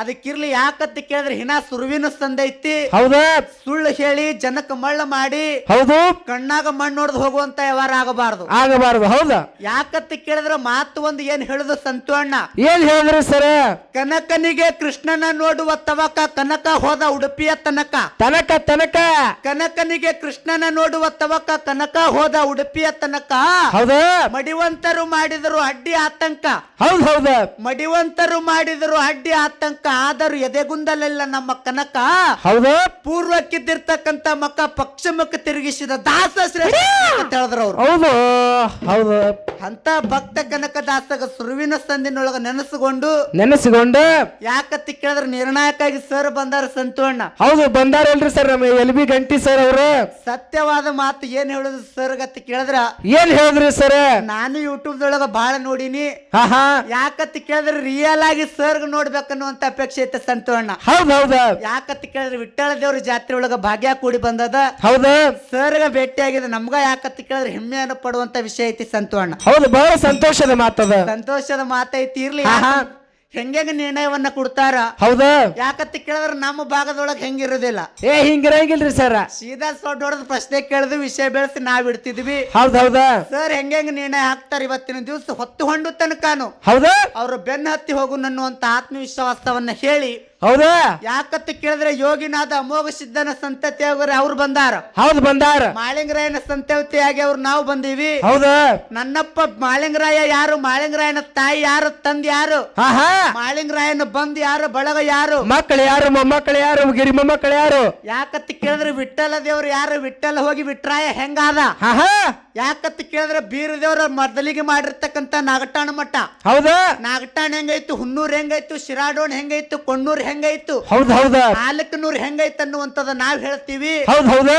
ಅದಕ್ಕಿರ್ಲಿ ಯಾಕಂತ ಕೇಳಿದ್ರೆ ಹಿನ ಸುರುವಿನ ಸಂದೈತಿ ಹೌದಾ? ಸುಳ್ಳು ಹೇಳಿ ಜನಕ್ಕೆ ಮಳ್ಳ ಮಾಡಿ ಹೌದು? ಕಣ್ಣಾಗ ಮಣ್ಣು ನೋಡ್ದು ಹೋಗುವಂತ ವ್ಯವಹಾರ ಆಗಬಾರದು. ಆಗಬಾರದು ಹೌದಾ? ಯಾಕಂತ ಕೇಳಿದ್ರೆ ಮಾತು ಒಂದು ಏನ್ ಹೇಳುದು ಸಂತೋಣ್ಣ ಏನ್ ಹೇಳಿದ್ರಿ ಸರ? ಕನಕನಿಗೆ ಕೃಷ್ಣನ ನೋಡುವ ತವಕ ಕನಕ ಹೋದ ಉಡುಪಿಯ ತನಕ. ತನಕ ತನಕ? ಕನಕನಿಗೆ ಕೃಷ್ಣನ ನೋಡುವ ತವಕ ಕನಕ ಹೋದ ಉಡುಪಿಯ ತನಕ. ಹೌದಾ? ಮಡಿವಂತರು ಮಾಡಿದರು ಅಡ್ಡಿ ಆತಂಕ. ಹೌದ್ ಹೌದ? ಮಡಿವಂತರು ಮಾಡಿದರು ಅಡ್ಡಿ ಆತಂಕ. ಆದರೂ ಎದೆಗುಂದಲೆಲ್ಲ ನಮ್ಮ ಕನಕ ಹೌದು. ಪೂರ್ವಕ್ಕಿದ್ದಿರ್ತಕ್ಕಂತ ಮಕ್ಕ ಪಶ್ಚಿಮಕ್ಕೆ ತಿರುಗಿಸಿದ ದಾಸ ಶ್ರೇಷ್ಠ ಅಂತ ಹೇಳಿದ್ರು ಅವ್ರು. ಹೌದು ಹೌದು. ಅಂತ ಭಕ್ತ ಕನಕ ದಾಸಗ ಸುರುವಿನ ಸಂದಿನೊಳಗ ನೆನೆಸಿಕೊಂಡು ನೆನೆಸಿಕೊಂಡು ಯಾಕತ್ತಿ ಕೇಳಿದ್ರೆ ನಿರ್ಣಾಯಕ ಆಗಿ ಸರ್ ಬಂದಾರ ಸಂತೋಣ್ಣ ಹೌದು ಬಂದಾರಲ್ರಿ ಸರ್ ನಮ್ಮ ಎಲ್ ಬಿ ಗಂಟಿ ಸರ್ ಅವರು. ಸತ್ಯವಾದ ಮಾತು ಏನ್ ಹೇಳುದು ಸರ್ ಗತ್ತಿ ಕೇಳಿದ್ರ? ಏನ್ ಹೇಳಿದ್ರಿ ಸರ್? ನಾನು ಯೂಟ್ಯೂಬ್ ದೊಳಗ ಬಹಳ ನೋಡಿನಿ. ಯಾಕತ್ತಿ ಕೇಳಿದ್ರೆ ರಿಯಲ್ ಆಗಿ ಸರ್ಗ್ ನೋಡ್ಬೇಕನ್ನುವಂತ ಅಪೇಕ್ಷೆ ಐತೆ ಸಂತೋಣ್ಣ ಹೌದ್ ಹೌದ. ಯಾಕತ್ತಿ ಕೇಳಿದ್ರೆ ವಿಠ್ಠಲ ದೇವ್ರ ಜಾತ್ರೆ ಒಳಗ ಭಾಗ್ಯ ಕೂಡಿ ಬಂದದ? ಹೌದ ಸರ್ಗ ಆಗಿದೆ ನಮ್ಗ ಯಾಕತ್ತಿ ಕೇಳಿದ್ರೆ ಹೆಮ್ಮೆಯನ್ನು ಪಡುವಂತ ವಿಷಯ ಐತಿ ಸಂತೋಣ್ಣ ಹೌದು ಬಹಳ ಸಂತೋಷದ ಮಾತದ ಸಂತೋಷದ ಮಾತೈತಿ ಇರ್ಲಿ. ಹೆಂಗೆ ನಿರ್ಣಯವನ್ನ ಕೊಡ್ತಾರ? ಹೌದಾ. ಯಾಕತ್ತಿ ಕೇಳಿದ್ರೆ ನಮ್ಮ ಭಾಗದೊಳಗೆ ಹೆಂಗಿರೋದಿಲ್ಲ. ಏ ಹಿಂಗಿರಂಗಿಲ್ರಿ ಸರ್. ಸೀದಾ ಸೊಡ್ಡ ಹೊಡೆದ ಪ್ರಶ್ನೆ ಕೇಳಿದ್ವಿ ವಿಷಯ ಬೆಳೆಸಿ ನಾವ್ ಇಡ್ತಿದ್ವಿ. ಹೌದ್ ಹೌದ. ಸರ್ ಹೆಂಗೆ ನಿರ್ಣಯ ಹಾಕ್ತಾರ ಇವತ್ತಿನ ದಿವಸ? ಹೊತ್ತು ಹೊಂಡು ತನಕನು. ಹೌದಾ. ಅವ್ರು ಬೆನ್ನ ಹತ್ತಿ ಹೋಗು ನನ್ನುವಂತ ಆತ್ಮವಿಶ್ವಾಸವನ್ನ ಹೇಳಿ ಹೌದಾ? ಯಾಕತ್ತ ಕೇಳಿದ್ರೆ ಯೋಗಿನಾದ ಅಮೋಘ ಸಿದ್ಧನ ಆಗ್ರೆ ಅವ್ರು ಬಂದಾರ. ಹೌದ್ ಬಂದಾರ. ಮಾಳಿಂಗರಾಯನ ಸಂತತಿಯಾಗಿ ಅವ್ರು ನಾವು ಬಂದೀವಿ. ಹೌದಾ? ನನ್ನಪ್ಪ ಮಾಳಿಂಗರಾಯ ಯಾರು? ಮಾಳಿಂಗರಾಯನ ತಾಯಿ ಯಾರು? ತಂದ್ ಯಾರು? ಮಾಳಿಂಗರಾಯನ ಬಂದ್ ಯಾರು? ಬಳಗ ಯಾರು? ಮಕ್ಕಳು ಯಾರು? ಮೊಮ್ಮಕ್ಕಳು ಯಾರು? ಗಿರಿ ಮೊಮ್ಮಕ್ಕಳು ಯಾರು? ಯಾಕತ್ತ ಕೇಳಿದ್ರೆ ವಿಠಲ ದೇವ್ರು ಯಾರು? ವಿಠಲ ಹೋಗಿ ವಿಟ್ರಾಯ ಹೆಂಗಾದ? ಯಾಕತ್ತ ಕೇಳಿದ್ರೆ ಬೀರ ದೇವ್ರ ಮೊದಲಿಗೆ ಮಾಡಿರ್ತಕ್ಕಂತ ನಾಗಟಾಣ ಮಠ. ಹೌದಾ? ನಾಗಟಾಣ ಹೆಂಗೈತು? ಹುನ್ನೂರ್ ಹೆಂಗೈತು? ಶಿರಾಡೋಣ ಹೆಂಗೈತು? ಕೊಣ್ಣೂರ್ ಹೆಂಗೈತು? ಹೌದ್ ಹೌದ. ನಾಲ್ಕನೂರ್ ಹೆಂಗೈತೆ ಅನ್ನುವಂತದ ನಾವ್ ಹೇಳ್ತೀವಿ. ಹೌದ್ ಹೌದ.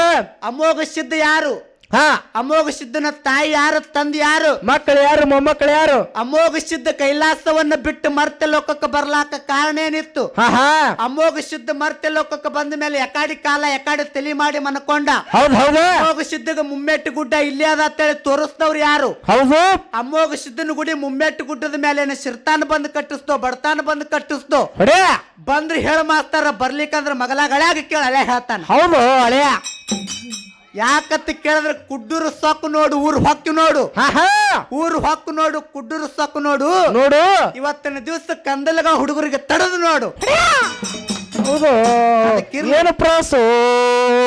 ಅಮೋಘ ಸಿದ್ಧ ಯಾರು? ಹಾ. ಅಮೋಘ ಸಿದ್ಧನ ತಾಯಿ ಯಾರು ತಂದೆ ಯಾರು? ಮಕ್ಕಳು ಯಾರು ಮೊಮ್ಮಕ್ಕಳು ಯಾರು? ಅಮೋಘ ಸಿದ್ಧ ಕೈಲಾಸವನ್ನ ಬಿಟ್ಟು ಮರ್ತ್ಯ ಲೋಕಕ್ಕೆ ಬರ್ಲಾಕ ಕಾರಣ ಏನಿತ್ತು? ಹಾ ಹಾ. ಅಮೋಘ ಸಿದ್ಧ ಮರ್ತ್ಯ ಲೋಕಕ್ಕೆ ಬಂದ ಮೇಲೆ ಎಕಾಡಿ ಕಾಲ ಎಕಾಡಿ ತಲೆ ಮಾಡಿ ಮನಕೊಂಡ. ಹೌದ್ ಹೌದು. ಅಮೋಘ ಸಿದ್ಧಗ ಮುಮ್ಮೆಟ್ಟು ಗುಡ್ಡ ಇಲ್ಲಿ ಅದ ಅಂತೇಳಿ ತೋರಿಸ್ದವ್ರು ಯಾರು? ಹೌದು. ಅಮೋಘ ಸಿದ್ಧನ ಗುಡಿ ಮುಮ್ಮೆಟ್ಟು ಗುಡ್ಡದ ಮೇಲೆ ಸಿರ್ತಾನ ಶಿರ್ತಾನ ಬಂದು ಕಟ್ಟಿಸ್ತೋ ಬಡತಾನ ಬಂದು ಕಟ್ಟಿಸ್ತೋ ಹೊಡೆ. ಬಂದ್ರೆ ಹೇಳ ಮಾಸ್ತಾರ ಬರ್ಲಿಕ್ಕಂದ್ರ ಮಗಲಾಗಳೇ ಆಗಿ ಕೇಳ ಅಲೆ ಹೇಳ್ತಾನ. ಹೌದು ಹಳೆಯ. ಯಾಕತ್ತ ಕೇಳಿದ್ರೆ ಕುಡ್ಡೂರು ಸೊಕ್ಕು ನೋಡು ಊರು ಹೊಕ್ಕು ನೋಡು. ಊರು ಹೊಕ್ಕು ನೋಡು ಕುಡ್ಡೂರು ಸೊಕ್ಕು ನೋಡು. ನೋಡು. ಇವತ್ತಿನ ದಿವಸ ಕಂದಲಗ ಹುಡುಗರಿಗೆ ತಡೆದು ನೋಡು. ಹೌದು. ಏನು ಪ್ರಾಸು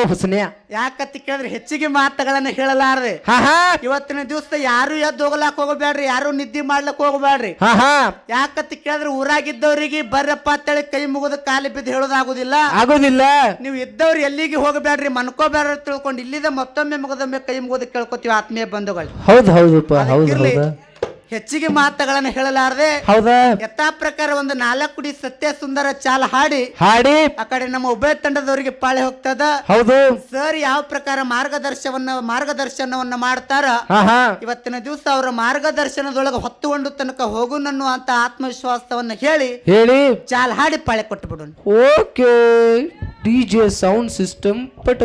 ಹುಸನ್ಯ. ಯಾಕತ್ತಿ ಕೇಳಿದ್ರೆ ಹೆಚ್ಚಿಗೆ ಮಾತುಗಳನ್ನ ಹೇಳಲಾರ್ದೆ. ಹಾ ಹಾ. ಇವತ್ತಿನ ದಿವಸ ಯಾರು ಎದ್ದು ಹೋಗ್ಲಾಕ್ ಹೋಗಬೇಡ್ರಿ ಯಾರು ನಿದ್ದೆ ಮಾಡ್ಲಕ್ ಹೋಗಬೇಡ್ರಿ. ಹಾ ಹಾ. ಯಾಕತ್ತಿ ಕೇಳಿದ್ರೆ ಊರಾಗಿದ್ದವರಿಗೆ ಬರ್ರಪ್ಪ ಅಂತೇಳಿ ಕೈ ಮುಗಿದ ಕಾಲಿ ಬಿದ್ದು ಹೇಳೋದಾಗುದಿಲ್ಲ. ಆಗೋದಿಲ್ಲ. ನೀವು ಇದ್ದವ್ರು ಎಲ್ಲಿಗೆ ಹೋಗಬೇಡ್ರಿ ಮನ್ಕೋಬೇಡ್ರಿ ತಿಳ್ಕೊಂಡು ಇಲ್ಲಿದ ಮತ್ತೊಮ್ಮೆ ಮುಗದೊಮ್ಮೆ ಕೈ ಮುಗೋದ ಕೇಳ್ಕೊತೀವಿ ಆತ್ಮೀಯ ಬಂಧುಗಳು. ಹೌದು ಹೌದಪ್ಪ ಹೌದು ಹೌದಾ. ಹೆಚ್ಚಿಗೆ ಮಾತುಗಳನ್ನು ಹೇಳಲಾರದೆ ಹೌದಾ? ಯಥಾ ಪ್ರಕಾರ ಒಂದು ನಾಲ್ಕುಡಿ ಕುಡಿ ಸತ್ಯ ಸುಂದರ ಚಾಲ ಹಾಡಿ ಹಾಡಿ. ಆ ಕಡೆ ನಮ್ಮ ಉಭಯ ತಂಡದವರಿಗೆ ಪಾಳೆ ಹೋಗ್ತದ? ಹೌದು. ಸರ್ ಯಾವ ಪ್ರಕಾರ ಮಾರ್ಗದರ್ಶವನ್ನ ಮಾರ್ಗದರ್ಶನವನ್ನ ಮಾಡ್ತಾರ? ಇವತ್ತಿನ ದಿವಸ ಅವರ ಮಾರ್ಗದರ್ಶನದೊಳಗೆ ಹೊತ್ತುಕೊಂಡು ತನಕ ಹೋಗು ಅನ್ನುವಂತ ಆತ್ಮವಿಶ್ವಾಸವನ್ನ ಹೇಳಿ ಹೇಳಿ. ಚಾಲ ಹಾಡಿ ಪಾಳೆ ಕೊಟ್ಟು ಬಿಡೋಣ okay. D J sound system ಪಟ